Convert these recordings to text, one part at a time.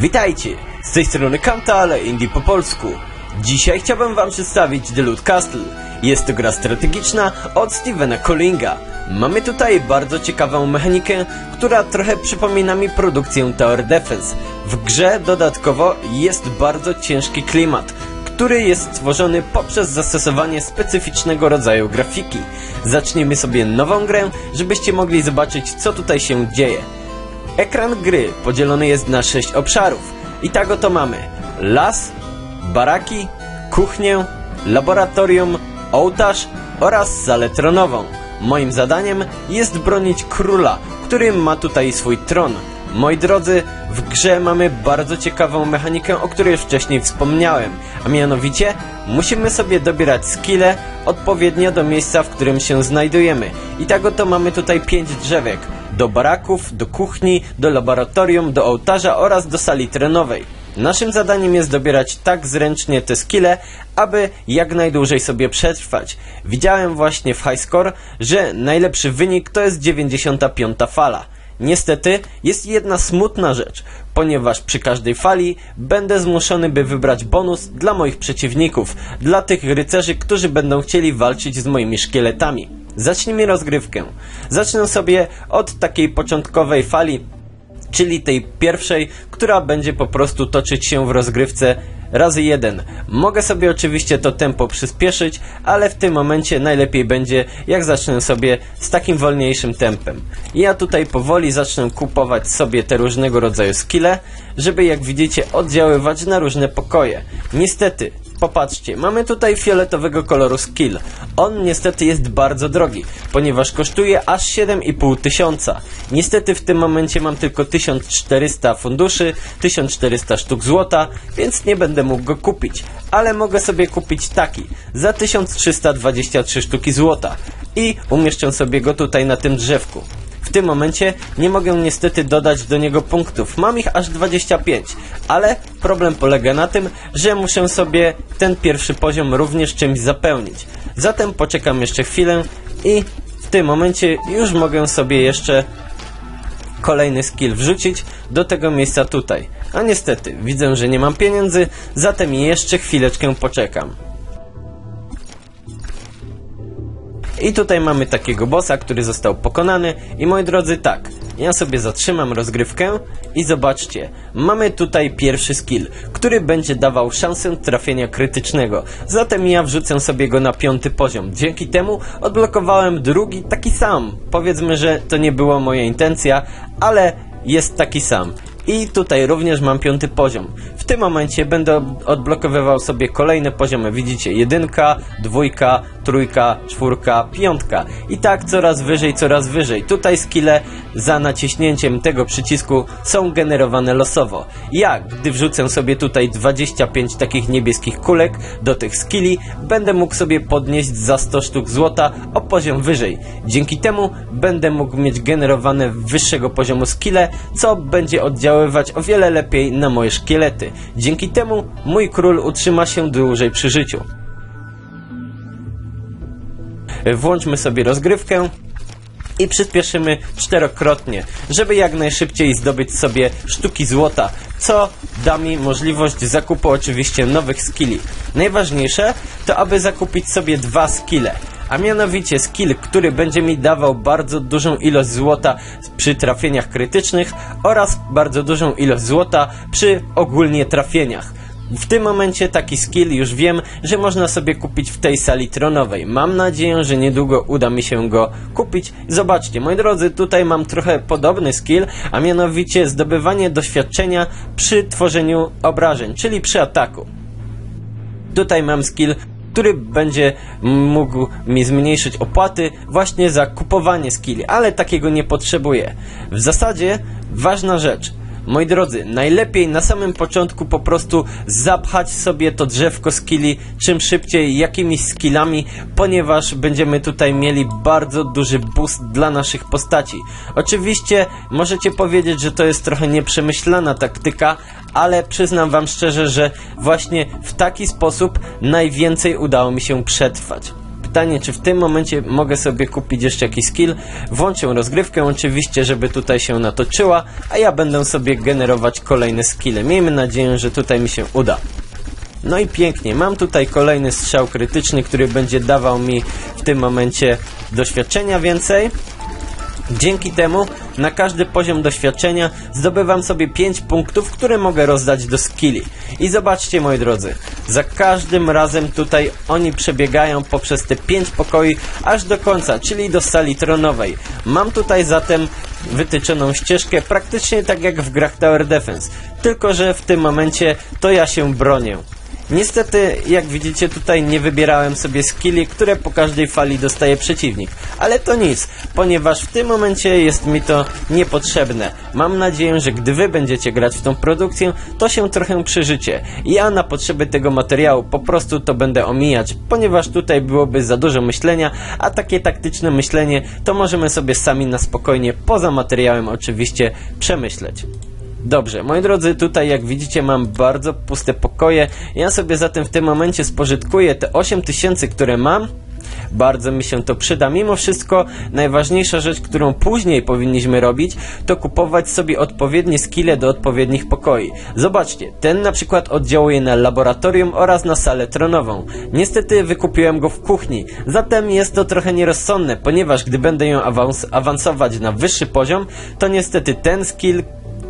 Witajcie! Z tej strony Kanta, ale indie po polsku. Dzisiaj chciałbym wam przedstawić The Loot Castle. Jest to gra strategiczna od Stevena Collinga. Mamy tutaj bardzo ciekawą mechanikę, która trochę przypomina mi produkcję Tower Defense. W grze dodatkowo jest bardzo ciężki klimat, który jest stworzony poprzez zastosowanie specyficznego rodzaju grafiki. Zaczniemy sobie nową grę, żebyście mogli zobaczyć co tutaj się dzieje. Ekran gry podzielony jest na 6 obszarów. I tak oto mamy las, baraki, kuchnię, laboratorium, ołtarz oraz salę tronową. Moim zadaniem jest bronić króla, który ma tutaj swój tron. Moi drodzy, w grze mamy bardzo ciekawą mechanikę, o której wcześniej wspomniałem, a mianowicie musimy sobie dobierać skille odpowiednio do miejsca, w którym się znajdujemy. I tak oto mamy tutaj 5 drzewek do baraków, do kuchni, do laboratorium, do ołtarza oraz do sali trenowej. Naszym zadaniem jest dobierać tak zręcznie te skille, aby jak najdłużej sobie przetrwać. Widziałem właśnie w Highscore, że najlepszy wynik to jest 95 fala. Niestety jest jedna smutna rzecz, ponieważ przy każdej fali będę zmuszony by wybrać bonus dla moich przeciwników, dla tych rycerzy, którzy będą chcieli walczyć z moimi szkieletami. Zacznijmy rozgrywkę. Zacznę sobie od takiej początkowej fali, czyli tej pierwszej, która będzie po prostu toczyć się w rozgrywce razy jeden. Mogę sobie oczywiście to tempo przyspieszyć, ale w tym momencie najlepiej będzie, jak zacznę sobie z takim wolniejszym tempem. Ja tutaj powoli zacznę kupować sobie te różnego rodzaju skille, żeby jak widzicie oddziaływać na różne pokoje. Niestety, Popatrzcie, mamy tutaj fioletowego koloru skill. On niestety jest bardzo drogi, ponieważ kosztuje aż 7,5 tysiąca. Niestety w tym momencie mam tylko 1400 funduszy, 1400 sztuk złota, więc nie będę mógł go kupić. Ale mogę sobie kupić taki, za 1323 sztuki złota. I umieszczę sobie go tutaj na tym drzewku. W tym momencie nie mogę niestety dodać do niego punktów. Mam ich aż 25, ale problem polega na tym, że muszę sobie ten pierwszy poziom również czymś zapełnić. Zatem poczekam jeszcze chwilę i w tym momencie już mogę sobie jeszcze kolejny skill wrzucić do tego miejsca tutaj. A niestety, widzę, że nie mam pieniędzy, zatem jeszcze chwileczkę poczekam. I tutaj mamy takiego bossa, który został pokonany i moi drodzy tak, ja sobie zatrzymam rozgrywkę i zobaczcie, mamy tutaj pierwszy skill, który będzie dawał szansę trafienia krytycznego. Zatem ja wrzucę sobie go na piąty poziom. Dzięki temu odblokowałem drugi taki sam. Powiedzmy, że to nie była moja intencja, ale jest taki sam. I tutaj również mam piąty poziom. Tym momencie będę odblokowywał sobie kolejne poziomy. Widzicie, jedynka, dwójka, trójka, czwórka, piątka. I tak coraz wyżej, coraz wyżej. Tutaj skille za naciśnięciem tego przycisku są generowane losowo. Ja, gdy wrzucę sobie tutaj 25 takich niebieskich kulek do tych skilli, będę mógł sobie podnieść za 100 sztuk złota o poziom wyżej. Dzięki temu będę mógł mieć generowane wyższego poziomu skille, co będzie oddziaływać o wiele lepiej na moje szkielety. Dzięki temu mój król utrzyma się dłużej przy życiu. Włączmy sobie rozgrywkę i przyspieszymy czterokrotnie, żeby jak najszybciej zdobyć sobie sztuki złota, co da mi możliwość zakupu oczywiście nowych skilli. Najważniejsze to aby zakupić sobie dwa skille a mianowicie skill, który będzie mi dawał bardzo dużą ilość złota przy trafieniach krytycznych oraz bardzo dużą ilość złota przy ogólnie trafieniach. W tym momencie taki skill już wiem, że można sobie kupić w tej sali tronowej. Mam nadzieję, że niedługo uda mi się go kupić. Zobaczcie, moi drodzy, tutaj mam trochę podobny skill, a mianowicie zdobywanie doświadczenia przy tworzeniu obrażeń, czyli przy ataku. Tutaj mam skill który będzie mógł mi zmniejszyć opłaty właśnie za kupowanie skilli, ale takiego nie potrzebuję. W zasadzie ważna rzecz. Moi drodzy, najlepiej na samym początku po prostu zapchać sobie to drzewko skilli czym szybciej, jakimiś skillami, ponieważ będziemy tutaj mieli bardzo duży boost dla naszych postaci. Oczywiście możecie powiedzieć, że to jest trochę nieprzemyślana taktyka, ale przyznam wam szczerze, że właśnie w taki sposób najwięcej udało mi się przetrwać. Pytanie, czy w tym momencie mogę sobie kupić jeszcze jakiś skill. Włączę rozgrywkę oczywiście, żeby tutaj się natoczyła, a ja będę sobie generować kolejne skille. Miejmy nadzieję, że tutaj mi się uda. No i pięknie, mam tutaj kolejny strzał krytyczny, który będzie dawał mi w tym momencie doświadczenia więcej. Dzięki temu na każdy poziom doświadczenia zdobywam sobie 5 punktów, które mogę rozdać do skilli. I zobaczcie moi drodzy, za każdym razem tutaj oni przebiegają poprzez te 5 pokoi aż do końca, czyli do sali tronowej. Mam tutaj zatem wytyczoną ścieżkę praktycznie tak jak w grach Tower Defense, tylko że w tym momencie to ja się bronię. Niestety, jak widzicie tutaj nie wybierałem sobie skilli, które po każdej fali dostaje przeciwnik. Ale to nic, ponieważ w tym momencie jest mi to niepotrzebne. Mam nadzieję, że gdy wy będziecie grać w tą produkcję, to się trochę przeżycie. Ja na potrzeby tego materiału po prostu to będę omijać, ponieważ tutaj byłoby za dużo myślenia, a takie taktyczne myślenie to możemy sobie sami na spokojnie, poza materiałem oczywiście, przemyśleć. Dobrze, moi drodzy, tutaj jak widzicie mam bardzo puste pokoje. Ja sobie zatem w tym momencie spożytkuję te 8000, które mam. Bardzo mi się to przyda. Mimo wszystko najważniejsza rzecz, którą później powinniśmy robić, to kupować sobie odpowiednie skille do odpowiednich pokoi. Zobaczcie, ten na przykład oddziałuje na laboratorium oraz na salę tronową. Niestety wykupiłem go w kuchni, zatem jest to trochę nierozsądne, ponieważ gdy będę ją awans awansować na wyższy poziom, to niestety ten skill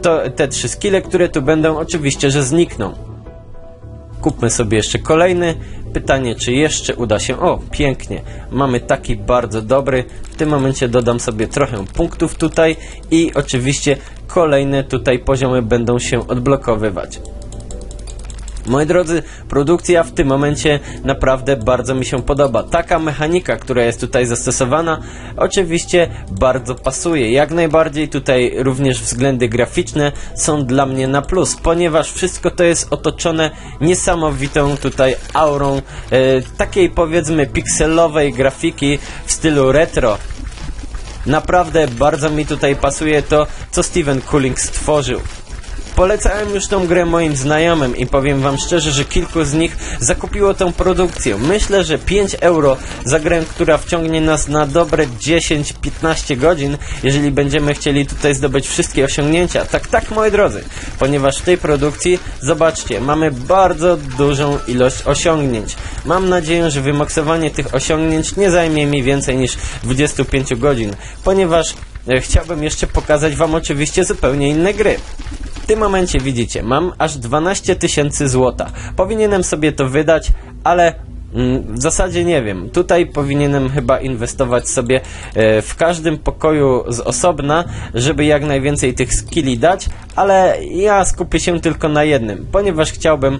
to te trzy skille, które tu będą, oczywiście, że znikną. Kupmy sobie jeszcze kolejny. Pytanie, czy jeszcze uda się... O, pięknie. Mamy taki bardzo dobry. W tym momencie dodam sobie trochę punktów tutaj i oczywiście kolejne tutaj poziomy będą się odblokowywać. Moi drodzy, produkcja w tym momencie naprawdę bardzo mi się podoba. Taka mechanika, która jest tutaj zastosowana, oczywiście bardzo pasuje. Jak najbardziej tutaj również względy graficzne są dla mnie na plus, ponieważ wszystko to jest otoczone niesamowitą tutaj aurą e, takiej powiedzmy pikselowej grafiki w stylu retro. Naprawdę bardzo mi tutaj pasuje to, co Steven Cooling stworzył. Polecałem już tą grę moim znajomym i powiem wam szczerze, że kilku z nich zakupiło tą produkcję. Myślę, że 5 euro za grę, która wciągnie nas na dobre 10-15 godzin, jeżeli będziemy chcieli tutaj zdobyć wszystkie osiągnięcia. Tak, tak, moi drodzy, ponieważ w tej produkcji, zobaczcie, mamy bardzo dużą ilość osiągnięć. Mam nadzieję, że wymaksowanie tych osiągnięć nie zajmie mi więcej niż 25 godzin, ponieważ e, chciałbym jeszcze pokazać wam oczywiście zupełnie inne gry tym momencie widzicie, mam aż 12 tysięcy złota. Powinienem sobie to wydać, ale mm, w zasadzie nie wiem. Tutaj powinienem chyba inwestować sobie e, w każdym pokoju z osobna, żeby jak najwięcej tych skilli dać, ale ja skupię się tylko na jednym, ponieważ chciałbym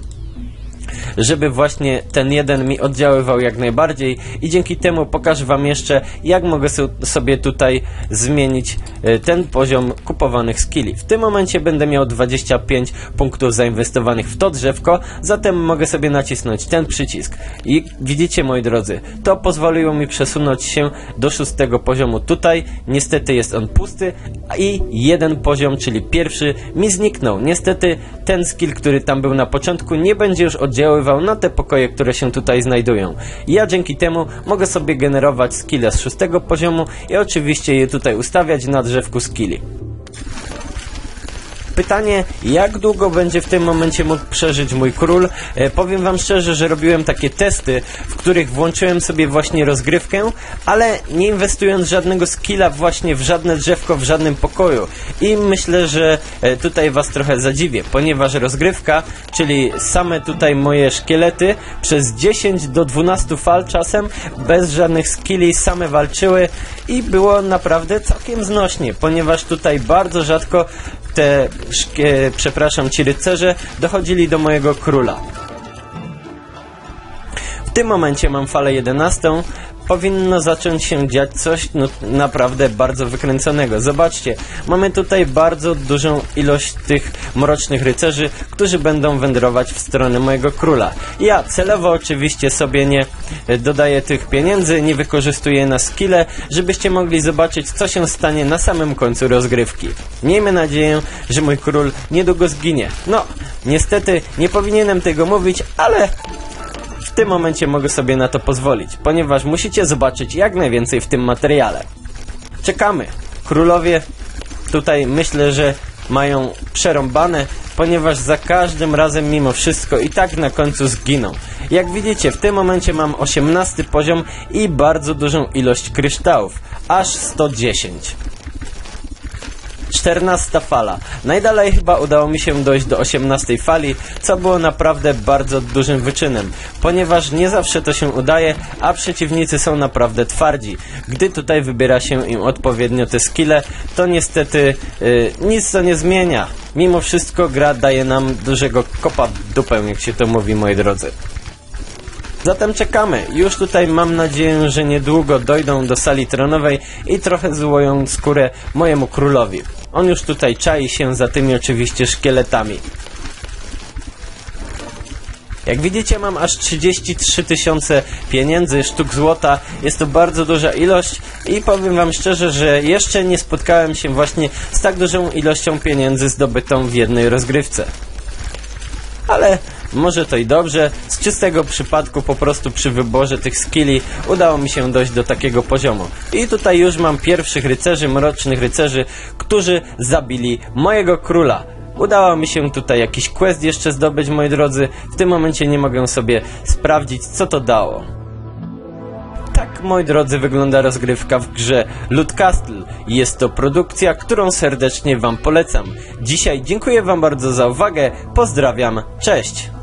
żeby właśnie ten jeden mi oddziaływał jak najbardziej i dzięki temu pokażę Wam jeszcze, jak mogę sobie tutaj zmienić e, ten poziom kupowanych skilli. W tym momencie będę miał 25 punktów zainwestowanych w to drzewko, zatem mogę sobie nacisnąć ten przycisk. I widzicie, moi drodzy, to pozwoliło mi przesunąć się do szóstego poziomu tutaj. Niestety jest on pusty i jeden poziom, czyli pierwszy, mi zniknął. Niestety ten skill, który tam był na początku, nie będzie już oddziaływał na te pokoje, które się tutaj znajdują. Ja dzięki temu mogę sobie generować skille z szóstego poziomu i oczywiście je tutaj ustawiać na drzewku skilli. Pytanie, jak długo będzie w tym momencie mógł przeżyć mój król? E, powiem wam szczerze, że robiłem takie testy, w których włączyłem sobie właśnie rozgrywkę, ale nie inwestując żadnego skilla właśnie w żadne drzewko w żadnym pokoju. I myślę, że e, tutaj was trochę zadziwię, ponieważ rozgrywka, czyli same tutaj moje szkielety przez 10 do 12 fal czasem bez żadnych skilli same walczyły i było naprawdę całkiem znośnie, ponieważ tutaj bardzo rzadko te, przepraszam, ci rycerze dochodzili do mojego króla. W tym momencie mam falę 11, powinno zacząć się dziać coś no, naprawdę bardzo wykręconego. Zobaczcie, mamy tutaj bardzo dużą ilość tych mrocznych rycerzy, którzy będą wędrować w stronę mojego króla. Ja celowo oczywiście sobie nie dodaję tych pieniędzy, nie wykorzystuję na skille, żebyście mogli zobaczyć, co się stanie na samym końcu rozgrywki. Miejmy nadzieję, że mój król niedługo zginie. No, niestety nie powinienem tego mówić, ale tym momencie mogę sobie na to pozwolić, ponieważ musicie zobaczyć jak najwięcej w tym materiale. Czekamy. Królowie tutaj myślę, że mają przerąbane, ponieważ za każdym razem mimo wszystko i tak na końcu zginą. Jak widzicie, w tym momencie mam 18 poziom i bardzo dużą ilość kryształów, aż 110. 14 fala. Najdalej chyba udało mi się dojść do 18 fali, co było naprawdę bardzo dużym wyczynem, ponieważ nie zawsze to się udaje, a przeciwnicy są naprawdę twardzi. Gdy tutaj wybiera się im odpowiednio te skille, to niestety yy, nic to nie zmienia. Mimo wszystko gra daje nam dużego kopa w dupę, jak się to mówi, moi drodzy. Zatem czekamy. Już tutaj mam nadzieję, że niedługo dojdą do sali tronowej i trochę złoją skórę mojemu królowi. On już tutaj czai się za tymi oczywiście szkieletami. Jak widzicie mam aż 33 tysiące pieniędzy, sztuk złota. Jest to bardzo duża ilość i powiem wam szczerze, że jeszcze nie spotkałem się właśnie z tak dużą ilością pieniędzy zdobytą w jednej rozgrywce. Ale może to i dobrze. Z czystego przypadku po prostu przy wyborze tych skilli udało mi się dojść do takiego poziomu. I tutaj już mam pierwszych rycerzy, mrocznych rycerzy, którzy zabili mojego króla. Udało mi się tutaj jakiś quest jeszcze zdobyć, moi drodzy. W tym momencie nie mogę sobie sprawdzić, co to dało. Tak, moi drodzy, wygląda rozgrywka w grze Loot Castle. Jest to produkcja, którą serdecznie Wam polecam. Dzisiaj dziękuję Wam bardzo za uwagę, pozdrawiam, cześć!